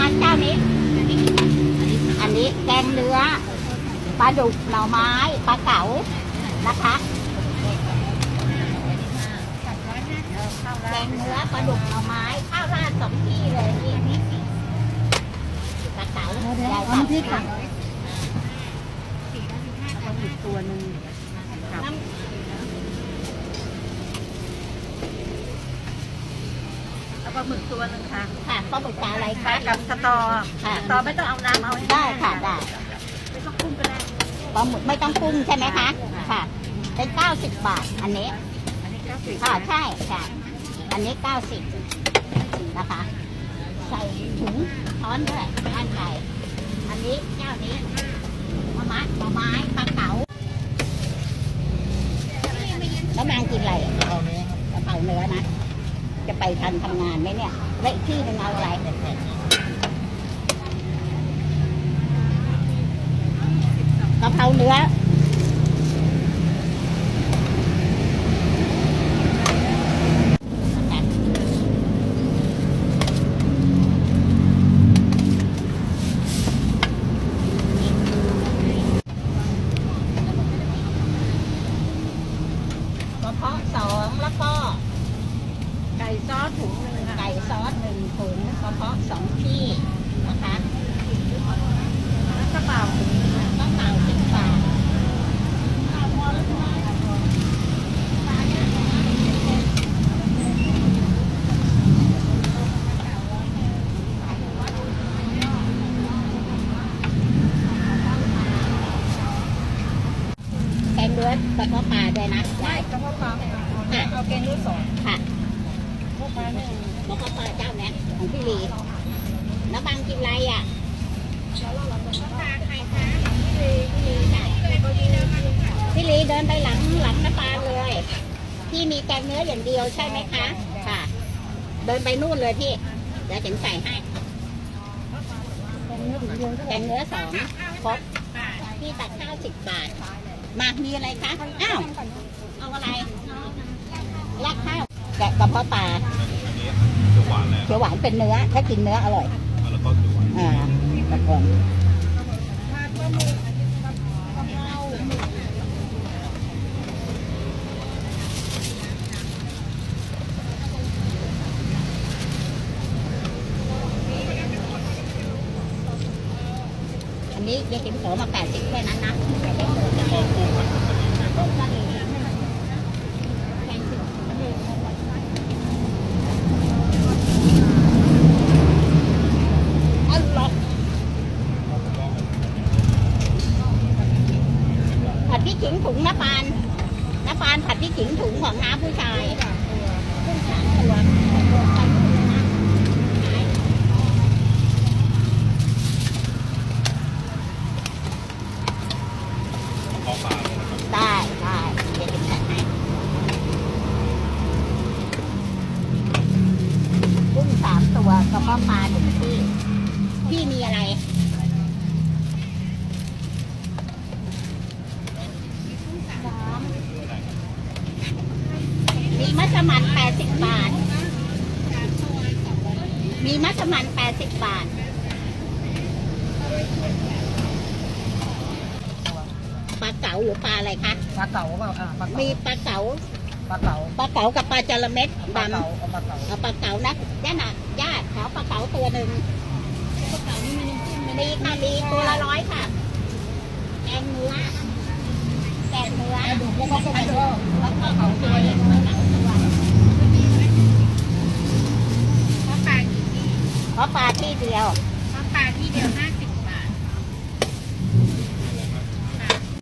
มันเจ้านี้ อันนี้แกงเนื้อปลาดุกหน่อไม้ปลาเก๋านะคะแกงเนื้อปลาดุกหน่อไม้ข้าวราดสองที่เลยนี่ปลาเก๋าเดี๋ยวใหญ่เอาน้ำพริกค่ะเอาอีกตัวหนึ่ง ล้วก็หมึกตัวหนึ่งค่ะำค่ะปลาหมึกปลาอะไรคะ กับสตอค่ะ สตอไม่ต้องเอาน้ำเอาได้ค่ะได้ไม่ต้องคุ้มก็ได้ปลาหมึกไม่ต้องปรุงใช่ไหมคะค่ะ เป็นเก้าสิบบาทอันนี้อันนี้เก้าสิบค่ะใช่ค่ะอันนี้เก้าสิบนะคะ ใส่ถุงช้อนด้วยอันใหญ่อันนี้เจ้านี้มะมะมะไม้ปลาเก๋าแล้วนางกินอะไรกะเพราเนื้อกะเพราเนื้อนะจะ ไปทันทำงานไหมเนี่ย และอีกที่หนึ่งเอาอะไรกะเพราเนื้อกระเพาะส ก่ซอสถุงหนึ่งค่ะไก่ซอสหนึ่งถุงกระเพาะสองที่นะคะแล้วกระเป๋าถุงก็เต่าสิบบาทแกงเลือดกระเพาะปลาด้วยนะยายกระเพาะปลาเอาแกงรู้สองค่ะ กระเพาปลาหนึ่งกระเพาะปลาเจ้าเนี้ยของพี่ลีแล้วบางกินอะไรอะพี่ลีเดินไปหลังหลังน้ำปลาเลย พี่มีแกงเนื้ออย่างเดียวใช่ไหมคะ ค่ะ เดินไปนู่นเลยพี่ เดี๋ยวฉันใส่ให้แกงเนื้อสองครบพี่ตักข้าวสิบบาท มามีอะไรคะ อ้าว เอาอะไรรักข้าว กะกระเพาะปลาเขียวหวานเลยเขียวหวานเป็นเนื้อ ถ้ากินเนื้ออร่อย แล้วก็เขียวหวานอ่าตะกอนอันนี้ยายกินขอมาแปดสิบแค่นั้นนะแต่ได้เกิน แล้วก็กุ้งผัดกะหรี่เนี่ย ต้มกะหรี่แพงสิอร่อยผัดพริกขิง ถุงน้ำปานน้ำปานผัดพริกขิงถุงของน้าผู้ชายกุ้งสามตัว มีมัสมั่นแปดสิบบาท มีมัสมั่นแปดสิบบาท ปลาเก๋าหรือปลาอะไรคะ ปลาเก๋าเปล่าอ่าปลามีเก๋าปลาเก๋า ปลาเก๋าปลาเก๋ากับปลาจาระเม็ดปลาดำเก๋าเอาปลาเก๋าเอาปลาเก๋านะย่าน่ะญาติขอปลาเก๋าตัวหนึ่งปลาเก๋านี่มีมีค่ะมีตัวละร้อยค่ะ แกงเนื้อ แกงเนื้อแล้วก็กระดูกแล้วก็ของตัวเองปลาเก๋าตัวเเพราะปลาที่เดียว เพราะปลาที่เดียวห้าสิบ